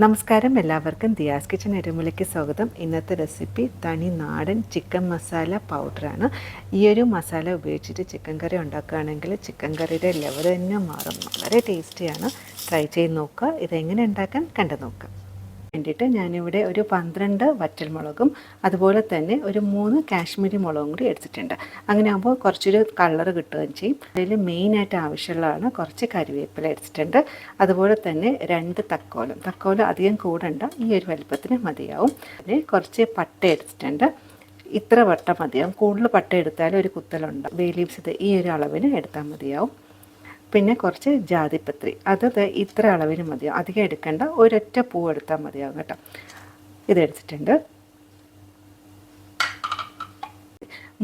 നമസ്കാരം. എല്ലാവർക്കും ദിയാസ് കിച്ചൻ എരുമുലയ്ക്ക് സ്വാഗതം. ഇന്നത്തെ റെസിപ്പി തനി നാടൻ ചിക്കൻ മസാല പൗഡറാണ്. ഈ ഒരു മസാല ഉപയോഗിച്ചിട്ട് ചിക്കൻ കറി ഉണ്ടാക്കുകയാണെങ്കിൽ ചിക്കൻ കറിയുടെ ലെവൽ തന്നെ മാറും. വളരെ ടേസ്റ്റിയാണ് ട്രൈ ചെയ്ത് നോക്കുക. ഇതെങ്ങനെ ഉണ്ടാക്കാൻ കണ്ടു നോക്കാം വേണ്ടിയിട്ട് ഞാനിവിടെ ഒരു പന്ത്രണ്ട് വറ്റൽമുളകും അതുപോലെ തന്നെ ഒരു മൂന്ന് കാശ്മീരി മുളകും കൂടി എടുത്തിട്ടുണ്ട്. അങ്ങനെ ആകുമ്പോൾ കുറച്ചൊരു കളർ കിട്ടുകയും ചെയ്യും. അതിൽ മെയിനായിട്ട് ആവശ്യമുള്ളതാണ് കുറച്ച് കരിവേപ്പില എടുത്തിട്ടുണ്ട്. അതുപോലെ തന്നെ രണ്ട് തക്കോലം. തക്കോലം അധികം കൂടണ്ട ഈ ഒരു വലുപ്പത്തിന് മതിയാവും. പിന്നെ കുറച്ച് പട്ട എടുത്തിട്ടുണ്ട്. ഇത്ര വട്ടം മതിയാവും. കൂടുതൽ പട്ട എടുത്താൽ ഒരു കുത്തലുണ്ട് ബേ ലീവ്സ് ഈ ഒരു അളവിന് എടുത്താൽ മതിയാവും. പിന്നെ കുറച്ച് ജാതിപത്രി അതത് ഇത്ര അളവിന് മതിയാവും. അധികം എടുക്കേണ്ട. ഒരൊറ്റ പൂ എടുത്താൽ മതിയാവും കേട്ടോ. ഇതെടുത്തിട്ടുണ്ട്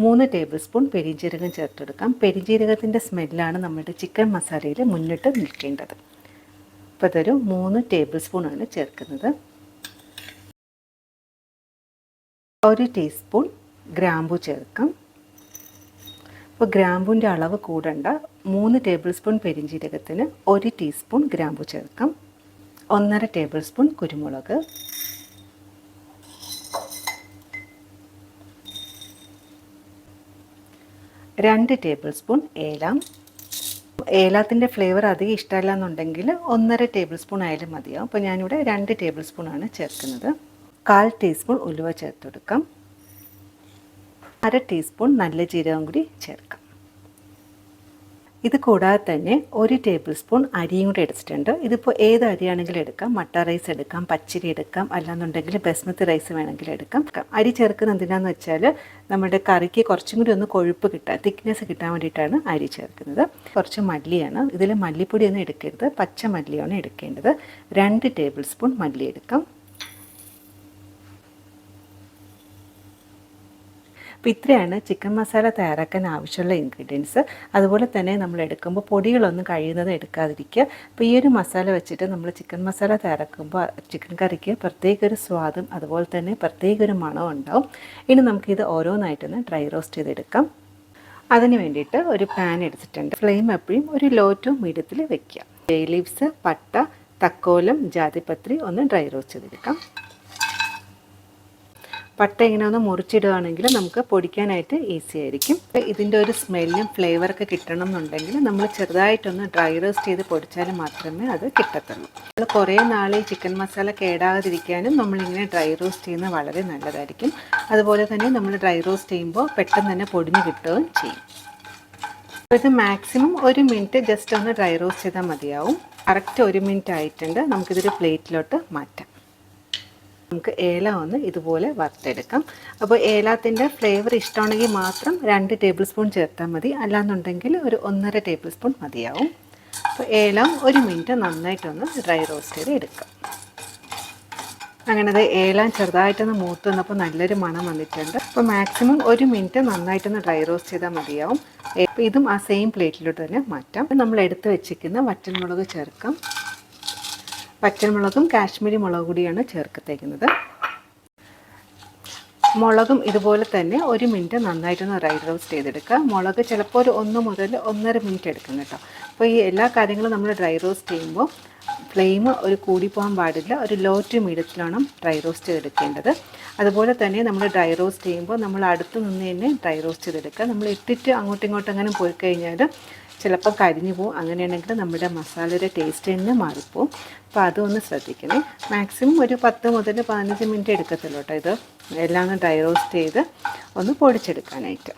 മൂന്ന് ടേബിൾ സ്പൂൺ പെരിഞ്ജീരകം ചേർത്തെടുക്കാം. പെരിഞ്ജീരകത്തിന്റെ സ്മെല്ലാണ് നമ്മുടെ ചിക്കൻ മസാലയിൽ മുന്നിട്ട് നിൽക്കേണ്ടത്. അപ്പോൾ ഇതൊരു മൂന്ന് ടേബിൾ സ്പൂണാണ് ചേർക്കുന്നത്. ഒരു ടീസ്പൂൺ ഗ്രാമ്പു ചേർക്കാം. അപ്പോൾ ഗ്രാമ്പുവിന്റെ അളവ് കൂടണ്ട. മൂന്ന് ടേബിൾ സ്പൂൺ പെരിഞ്ജീരകത്തിന് ഒരു ടീസ്പൂൺ ഗ്രാമ്പു ചേർക്കാം. ഒന്നര ടേബിൾ സ്പൂൺ കുരുമുളക്. രണ്ട് ടേബിൾ സ്പൂൺ ഏലം. ഏലത്തിന്റെ ഫ്ലേവർ അധികം ഇഷ്ടമല്ല എന്നുണ്ടെങ്കിൽ ഒന്നര ടേബിൾ സ്പൂൺ ആയാലും മതിയാവും. അപ്പോൾ ഞാനിവിടെ രണ്ട് ടേബിൾ സ്പൂണാണ് ചേർക്കുന്നത്. കാൽ ടീസ്പൂൺ ഉലുവ ചേർത്തെടുക്കാം. അര ടീസ്പൂൺ നല്ല ജീരകം കൂടി ചേർക്കാം. ഇത് കൂടാതെ തന്നെ ഒരു ടേബിൾ സ്പൂൺ അരിയും കൂടി എടുത്തിട്ടുണ്ട്. ഇതിപ്പോൾ ഏത് അരിയാണെങ്കിലും എടുക്കാം. മട്ട റൈസ് എടുക്കാം പച്ചരി എടുക്കാം അല്ലാന്നുണ്ടെങ്കിൽ ബസ്മതി റൈസ് വേണമെങ്കിൽ എടുക്കാം. അരി ചേർക്കുന്നത് എന്തിനാന്ന് വെച്ചാൽ നമ്മുടെ കറിക്ക് കുറച്ചും കൂടി ഒന്ന് കൊഴുപ്പ് കിട്ടാൻ തിക്നെസ് കിട്ടാൻ വേണ്ടിയിട്ടാണ് അരി ചേർക്കുന്നത്. കുറച്ച് മല്ലിയാണ്. ഇതിൽ മല്ലിപ്പൊടിയൊന്നും എടുക്കരുത്. പച്ച മല്ലിയാണ് എടുക്കേണ്ടത്. രണ്ട് ടേബിൾ സ്പൂൺ മല്ലി എടുക്കാം. അപ്പോൾ ഇത്രയാണ് ചിക്കൻ മസാല തയ്യാറാക്കാൻ ആവശ്യമുള്ള ഇൻഗ്രീഡിയൻസ് അതുപോലെ തന്നെ നമ്മൾ എടുക്കുമ്പോൾ പൊടികളൊന്നും കഴിയുന്നത് എടുക്കാതിരിക്കുക. അപ്പോൾ ഈ ഒരു മസാല വെച്ചിട്ട് നമ്മൾ ചിക്കൻ മസാല തയ്യാറാക്കുമ്പോൾ ചിക്കൻ കറിക്ക് പ്രത്യേക ഒരു സ്വാദും അതുപോലെ തന്നെ പ്രത്യേക ഒരു മണവും ഉണ്ടാവും. ഇനി നമുക്കിത് ഓരോന്നായിട്ടൊന്ന് ഡ്രൈ റോസ്റ്റ് ചെയ്തെടുക്കാം. അതിന് വേണ്ടിയിട്ട് ഒരു പാൻ എടുത്തിട്ടുണ്ട്. ഫ്ലെയിം എപ്പോഴും ഒരു ലോ ടു മീഡിയത്തിൽ വെക്കുക. ഡേ ലീവ്സ് പട്ട തക്കോലം ജാതിപത്രി ഒന്ന് ഡ്രൈ റോസ്റ്റ് ചെയ്തെടുക്കാം. പട്ട ഇങ്ങനെ ഒന്ന് മുറിച്ചിടുകയാണെങ്കിൽ നമുക്ക് പൊടിക്കാനായിട്ട് ഈസി ആയിരിക്കും. ഇതിന്റെ ഒരു സ്മെല്ലും ഫ്ലേവറൊക്കെ കിട്ടണം എന്നുണ്ടെങ്കിൽ നമ്മൾ ചെറുതായിട്ടൊന്ന് ഡ്രൈ റോസ്റ്റ് ചെയ്ത് പൊടിച്ചാൽ മാത്രമേ അത് കിട്ടത്തുള്ളൂ. നമ്മൾ കുറേ നാൾ ഈ ചിക്കൻ മസാല കേടാകാതിരിക്കാനും നമ്മളിങ്ങനെ ഡ്രൈ റോസ്റ്റ് ചെയ്യുന്നത് വളരെ നല്ലതായിരിക്കും. അതുപോലെ തന്നെ നമ്മൾ ഡ്രൈ റോസ്റ്റ് ചെയ്യുമ്പോൾ പെട്ടെന്ന് തന്നെ പൊടിഞ്ഞ് കിട്ടുകയും ചെയ്യും. ഇത് മാക്സിമം ഒരു മിനിറ്റ് ജസ്റ്റ് ഒന്ന് ഡ്രൈ റോസ്റ്റ് ചെയ്താൽ മതിയാവും. കറക്റ്റ് ഒരു മിനിറ്റ് ആയിട്ടുണ്ട്. നമുക്കിതൊരു പ്ലേറ്റിലോട്ട് മാറ്റാം. നമുക്ക് ഏല ഒന്ന് ഇതുപോലെ വറുത്തെടുക്കാം. അപ്പോൾ ഏലത്തിന്റെ ഫ്ലേവർ ഇഷ്ടമാണെങ്കിൽ മാത്രം രണ്ട് ടേബിൾ സ്പൂൺ ചേർത്താൽ മതി. അല്ലാന്നുണ്ടെങ്കിൽ ഒരു ഒന്നര ടേബിൾ സ്പൂൺ മതിയാവും. അപ്പോൾ ഏലം ഒരു മിനിറ്റ് നന്നായിട്ടൊന്ന് ഡ്രൈ റോസ്റ്റ് ചെയ്ത് എടുക്കാം. അങ്ങനെ അത് ഏലം ചെറുതായിട്ടൊന്ന് മൂത്ത് വന്നപ്പോൾ നല്ലൊരു മണം വന്നിട്ടുണ്ട്. അപ്പോൾ മാക്സിമം ഒരു മിനിറ്റ് നന്നായിട്ടൊന്ന് ഡ്രൈ റോസ്റ്റ് ചെയ്താൽ മതിയാവും. ഇതും ആ സെയിം പ്ലേറ്റിലോട്ട് തന്നെ മാറ്റാം. നമ്മൾ എടുത്ത് വെച്ചിരിക്കുന്ന വറ്റൻമുളക് ചേർക്കാം. പച്ചമുളകും കാശ്മീരി മുളക് കൂടിയാണ് ചേർക്കത്തേക്കുന്നത്. മുളകും ഇതുപോലെ തന്നെ ഒരു മിനിറ്റ് നന്നായിട്ടൊന്ന് റൈഡ് റോസ്റ്റ് ചെയ്തെടുക്കുക. മുളക് ചിലപ്പോൾ ഒരു ഒന്ന് മുതൽ ഒന്നര മിനിറ്റ് എടുക്കും കേട്ടോ. അപ്പോൾ ഈ എല്ലാ കാര്യങ്ങളും നമ്മൾ ഡ്രൈ റോസ്റ്റ് ചെയ്യുമ്പോൾ ഫ്ലെയിം ഒരു കൂടി പോകാൻ പാടില്ല. ഒരു ലോ ടു മീഡിയത്തിലാണ് ഡ്രൈ റോസ്റ്റ് ചെയ്തെടുക്കേണ്ടത്. അതുപോലെ തന്നെ നമ്മൾ ഡ്രൈ റോസ്റ്റ് ചെയ്യുമ്പോൾ നമ്മൾ അടുത്ത് നിന്ന് തന്നെ ഡ്രൈ റോസ്റ്റ് ചെയ്തെടുക്കുക. നമ്മൾ ഇട്ടിട്ട് അങ്ങോട്ടും ഇങ്ങോട്ടും അങ്ങനെ പോയി കഴിഞ്ഞാൽ ചിലപ്പോൾ കരിഞ്ഞു പോകും അങ്ങനെയാണെങ്കിൽ നമ്മുടെ മസാലയുടെ ടേസ്റ്റ് തന്നെ മാറിപ്പോവും. അപ്പോൾ അതൊന്ന് ശ്രദ്ധിക്കണം. മാക്സിമം ഒരു പത്ത് മുതൽ പതിനഞ്ച് മിനിറ്റ് എടുക്കത്തുള്ളൂ കേട്ടോ ഇത്. എല്ലാം ഒന്ന് ഡ്രൈ റോസ്റ്റ് ചെയ്ത് ഒന്ന് പൊടിച്ചെടുക്കാനായിട്ട്.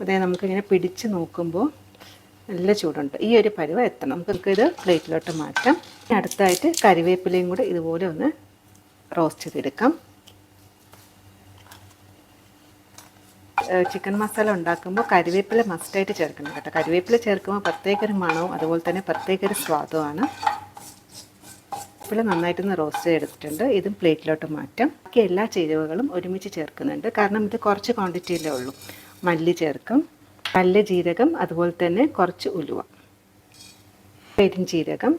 അതേ നമുക്കിങ്ങനെ പിടിച്ച് നോക്കുമ്പോൾ നല്ല ചൂടുണ്ട്. ഈ ഒരു പരുവ എത്തണം. നമുക്കിത് പ്ലേറ്റിലോട്ട് മാറ്റാം. അടുത്തായിട്ട് കരിവേപ്പിലയും കൂടെ ഇതുപോലെ ഒന്ന് റോസ്റ്റ് ചെയ്തെടുക്കാം. ചിക്കൻ മസാല ഉണ്ടാക്കുമ്പോൾ കരിവേപ്പില മസ്റ്റായിട്ട് ചേർക്കണം കേട്ടോ. കരിവേപ്പില ചേർക്കുമ്പോൾ പ്രത്യേക ഒരു മണവും അതുപോലെ തന്നെ പ്രത്യേക ഒരു സ്വാദുമാണ്. കരിവേപ്പില നന്നായിട്ടൊന്ന് റോസ്റ്റ് ചെയ്തെടുത്തിട്ടുണ്ട്. ഇതും പ്ലേറ്റിലോട്ട് മാറ്റാം. ബാക്കി എല്ലാ ചേരുവകളും ഒരുമിച്ച് ചേർക്കുന്നുണ്ട്. കാരണം ഇത് കുറച്ച് ക്വാണ്ടിറ്റിയിലേ ഉള്ളൂ. മല്ലി ചേർക്കും നല്ല ജീരകം അതുപോലെ തന്നെ കുറച്ച് ഉലുവ പെരിഞ്ചീരകം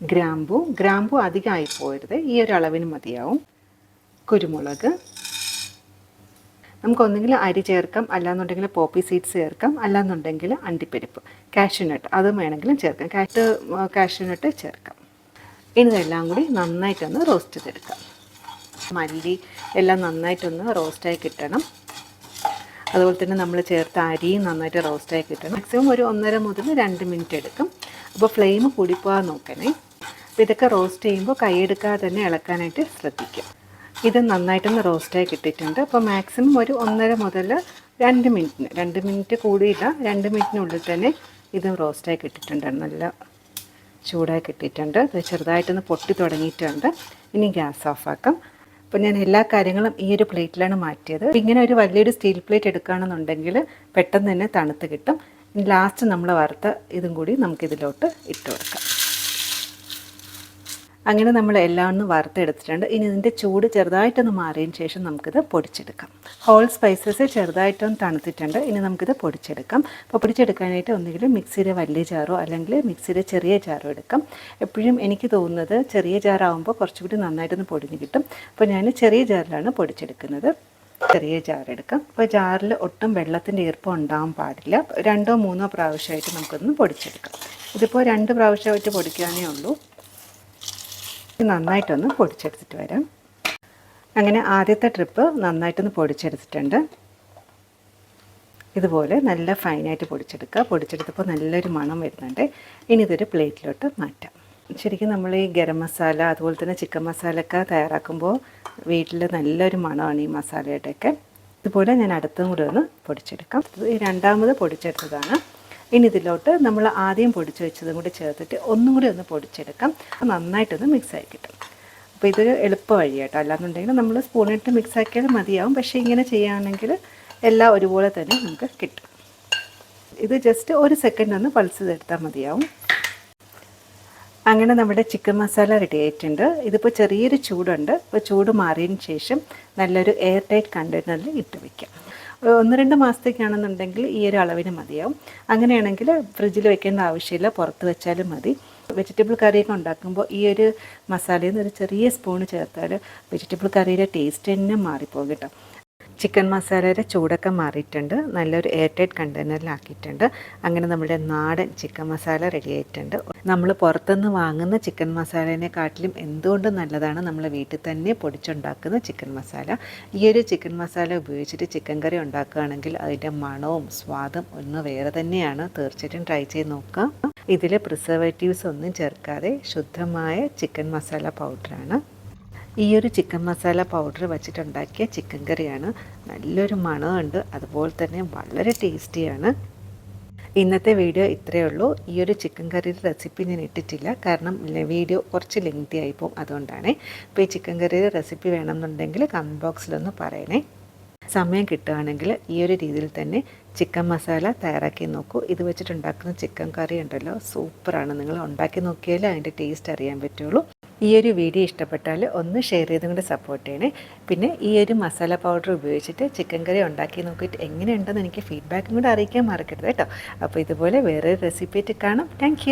ഗ്രാമ്പു. ഗ്രാമ്പു അധികമായി പോരുത് ഈ ഒരു അളവിന് മതിയാവും. കുരുമുളക്. നമുക്ക് ഒന്നെങ്കിൽ അരി ചേർക്കാം അല്ലാന്നുണ്ടെങ്കിൽ പോപ്പി സീഡ്സ് ചേർക്കാം അല്ലാന്നുണ്ടെങ്കിൽ അണ്ടിപ്പരിപ്പ് കാഷ്യൂനട്ട് അതും വേണമെങ്കിലും ചേർക്കാം. കാറ്റ് കാഷ്യൂനട്ട് ചേർക്കാം. ഇനി ഇതെല്ലാം കൂടി നന്നായിട്ടൊന്ന് റോസ്റ്റ് ചെയ്തെടുക്കാം. മല്ലി എല്ലാം നന്നായിട്ടൊന്ന് റോസ്റ്റായി കിട്ടണം. അതുപോലെ തന്നെ നമ്മൾ ചേർത്ത അരിയും നന്നായിട്ട് റോസ്റ്റായി കിട്ടണം. മാക്സിമം ഒരു ഒന്നര മുതൽ രണ്ട് മിനിറ്റ് എടുക്കും. അപ്പോൾ ഫ്ലെയിം കൂടിപ്പോകാൻ നോക്കണേ. അപ്പോൾ ഇതൊക്കെ റോസ്റ്റ് ചെയ്യുമ്പോൾ കൈയെടുക്കാതെ തന്നെ ഇളക്കാനായിട്ട് ശ്രദ്ധിക്കുക. ഇത് നന്നായിട്ടൊന്ന് റോസ്റ്റായി കിട്ടിയിട്ടുണ്ട്. അപ്പോൾ മാക്സിമം ഒരു ഒന്നര മുതൽ രണ്ട് മിനിറ്റിന് രണ്ട് മിനിറ്റ് കൂടിയില്ല രണ്ട് മിനിറ്റിനുള്ളിൽ തന്നെ ഇത് റോസ്റ്റായി കിട്ടിയിട്ടുണ്ട്. നല്ല ചൂടായി കിട്ടിയിട്ടുണ്ട്. ഇത് ചെറുതായിട്ടൊന്ന് പൊട്ടി തുടങ്ങിയിട്ടുണ്ട്. ഇനി ഗ്യാസ് ഓഫാക്കാം അപ്പോൾ ഞാൻ എല്ലാ കാര്യങ്ങളും ഈ ഒരു പ്ലേറ്റിലാണ് മാറ്റിയത്. ഇങ്ങനെ ഒരു വലിയൊരു സ്റ്റീൽ പ്ലേറ്റ് എടുക്കുകയാണെന്നുണ്ടെങ്കിൽ പെട്ടെന്ന് തന്നെ തണുത്ത് കിട്ടും. ലാസ്റ്റ് നമ്മൾ വറുത്ത ഇതും കൂടി നമുക്കിതിലോട്ട് ഇട്ട് കൊടുക്കാം. അങ്ങനെ നമ്മൾ എല്ലാം ഒന്ന് വറുത്തെടുത്തിട്ടുണ്ട്. ഇനി ഇതിന്റെ ചൂട് ചെറുതായിട്ടൊന്ന് മാറിയതിന് ശേഷം നമുക്കിത് പൊടിച്ചെടുക്കാം. ഹോൾ സ്പൈസസ് ചെറുതായിട്ടൊന്ന് തണുത്തിട്ടുണ്ട്. ഇനി നമുക്കിത് പൊടിച്ചെടുക്കാം. അപ്പോൾ പൊടിച്ചെടുക്കാനായിട്ട് ഒന്നുകിൽ മിക്സിയുടെ വലിയ ജാറോ അല്ലെങ്കിൽ മിക്സിയുടെ ചെറിയ ജാറോ എടുക്കാം. എപ്പോഴും എനിക്ക് തോന്നുന്നത് ചെറിയ ജാറാവുമ്പോൾ കുറച്ചുകൂടി നന്നായിട്ടൊന്ന് പൊടിഞ്ഞ് കിട്ടും. അപ്പോൾ ഞാൻ ചെറിയ ജാറിലാണ് പൊടിച്ചെടുക്കുന്നത്. ചെറിയ ജാർ എടുക്കാം. അപ്പോൾ ജാറിൽ ഒട്ടും വെള്ളത്തിന്റെ ഈർപ്പം ഉണ്ടാകാൻ പാടില്ല. രണ്ടോ മൂന്നോ പ്രാവശ്യമായിട്ട് നമുക്കൊന്ന് പൊടിച്ചെടുക്കാം. ഇതിപ്പോൾ രണ്ട് പ്രാവശ്യമായിട്ട് പൊടിക്കാനേ ഉള്ളൂ. നന്നായിട്ടൊന്ന് പൊടിച്ചെടുത്തിട്ട് വരാം. അങ്ങനെ ആദ്യത്തെ ട്രിപ്പ് നന്നായിട്ടൊന്ന് പൊടിച്ചെടുത്തിട്ടുണ്ട്. ഇതുപോലെ നല്ല ഫൈനായിട്ട് പൊടിച്ചെടുക്കുക. പൊടിച്ചെടുത്തപ്പോൾ നല്ലൊരു മണം വരുന്നുണ്ട്. ഇനി ഇതൊരു പ്ലേറ്റിലോട്ട് മാറ്റാം. ശരിക്കും നമ്മൾ ഈ ഗരം മസാല അതുപോലെ തന്നെ ചിക്കൻ മസാല ഒക്കെ തയ്യാറാക്കുമ്പോൾ വീട്ടിൽ നല്ലൊരു മണമാണ് ഈ മസാലയുടെയൊക്കെ. ഇതുപോലെ ഞാൻ അടുത്തും കൂടെ ഒന്ന് പൊടിച്ചെടുക്കാം. ഈ രണ്ടാമത് പൊടിച്ചെടുത്തതാണ്. ഇനി ഇതിലോട്ട് നമ്മൾ ആദ്യം പൊടിച്ച് വെച്ചതും കൂടി ചേർത്തിട്ട് ഒന്നും കൂടി ഒന്ന് പൊടിച്ചെടുക്കാം. നന്നായിട്ടൊന്ന് മിക്സായി കിട്ടും. അപ്പോൾ ഇതൊരു എളുപ്പ വഴി കേട്ടോ. അല്ലാന്നുണ്ടെങ്കിൽ നമ്മൾ സ്പൂണിട്ട് മിക്സ് ആക്കിയാൽ മതിയാവും. പക്ഷേ ഇങ്ങനെ ചെയ്യുകയാണെങ്കിൽ എല്ലാം ഒരുപോലെ തന്നെ നമുക്ക് കിട്ടും. ഇത് ജസ്റ്റ് ഒരു സെക്കൻഡ് ഒന്ന് പൾസ് ചെയ്തെടുത്താൽ മതിയാവും. അങ്ങനെ നമ്മുടെ ചിക്കൻ മസാല റെഡി ആയിട്ടുണ്ട്. ഇതിപ്പോൾ ചെറിയൊരു ചൂടുണ്ട്. ഇപ്പോൾ ചൂട് മാറിയതിന് ശേഷം നല്ലൊരു എയർ ടൈറ്റ് കണ്ടെയ്നറിൽ ഇട്ട് വയ്ക്കാം ഒന്ന് രണ്ട് മാസത്തേക്കാണെന്നുണ്ടെങ്കിൽ ഈ ഒരു അളവിന് മതിയാവും. അങ്ങനെയാണെങ്കിൽ ഫ്രിഡ്ജിൽ വെക്കേണ്ട ആവശ്യമില്ല പുറത്ത് വെച്ചാലും മതി. വെജിറ്റബിൾ കറിയൊക്കെ ഉണ്ടാക്കുമ്പോൾ ഈ ഒരു മസാലയിൽ നിന്ന് ഒരു ചെറിയ സ്പൂൺ ചേർത്താൽ വെജിറ്റബിൾ കറിയുടെ ടേസ്റ്റ് തന്നെ മാറിപ്പോകും കേട്ടോ. ചിക്കൻ മസാലയുടെ ചൂടൊക്കെ മാറിയിട്ടുണ്ട്. നല്ലൊരു എയർ ടൈറ്റ് കണ്ടെയ്നറിലാക്കിയിട്ടുണ്ട് അങ്ങനെ നമ്മുടെ നാടൻ ചിക്കൻ മസാല റെഡി ആയിട്ടുണ്ട്. നമ്മൾ പുറത്തുനിന്ന് വാങ്ങുന്ന ചിക്കൻ മസാലേനെക്കാട്ടിലും എന്തുകൊണ്ടും നല്ലതാണ് നമ്മൾ വീട്ടിൽ തന്നെ പൊടിച്ചുണ്ടാക്കുന്ന ചിക്കൻ മസാല. ഈ ഒരു ചിക്കൻ മസാല ഉപയോഗിച്ചിട്ട് ചിക്കൻ കറി ഉണ്ടാക്കുകയാണെങ്കിൽ അതിന്റെ മണവും സ്വാദും ഒന്ന് വേറെ തന്നെയാണ്. തീർച്ചയായിട്ടും ട്രൈ ചെയ്ത് നോക്കുക ഇതിൽ പ്രിസർവേറ്റീവ്സ് ഒന്നും ചേർക്കാതെ ശുദ്ധമായ ചിക്കൻ മസാല പൗഡറാണ് ഈ ഒരു ചിക്കൻ മസാല പൗഡർ വെച്ചിട്ടുണ്ടാക്കിയ ചിക്കൻ കറിയാണ്. നല്ലൊരു മണമുണ്ട്. അതുപോലെ തന്നെ വളരെ ടേസ്റ്റിയാണ്. ഇന്നത്തെ വീഡിയോ ഇത്രയേ ഉള്ളൂ. ഈ ഒരു ചിക്കൻ കറിയുടെ റെസിപ്പി ഞാൻ ഇട്ടിട്ടില്ല. കാരണം വീഡിയോ കുറച്ച് ലെങ്തി ആയിപ്പോവും അതുകൊണ്ടാണ്. ഇപ്പോൾ ഈ ചിക്കൻ കറിയുടെ റെസിപ്പി വേണമെന്നുണ്ടെങ്കിൽ കമന്റ് ബോക്സിലൊന്ന് പറയണേ. സമയം കിട്ടുകയാണെങ്കിൽ ഈ ഒരു രീതിയിൽ തന്നെ ചിക്കൻ മസാല തയ്യാറാക്കി നോക്കൂ. ഇത് വെച്ചിട്ടുണ്ടാക്കുന്ന ചിക്കൻ കറി ഉണ്ടല്ലോ. സൂപ്പറാണ്. നിങ്ങൾ ഉണ്ടാക്കി നോക്കിയാലേ അതിന്റെ ടേസ്റ്റ് അറിയാൻ പറ്റുള്ളൂ. ഈ ഒരു വീഡിയോ ഇഷ്ടപ്പെട്ടാൽ ഒന്ന് ഷെയർ ചെയ്തും കൂടി സപ്പോർട്ട് ചെയ്യണേ. പിന്നെ ഈ ഒരു മസാല പൗഡർ ഉപയോഗിച്ചിട്ട് ചിക്കൻ കറി ഉണ്ടാക്കി നോക്കിയിട്ട് എങ്ങനെയുണ്ടെന്ന് എനിക്ക് ഫീഡ്ബാക്കും കൂടി അറിയിക്കാൻ മറക്കരുത് കേട്ടോ. അപ്പോൾ ഇതുപോലെ വേറൊരു റെസിപ്പി ആയിട്ട് കാണാം. താങ്ക്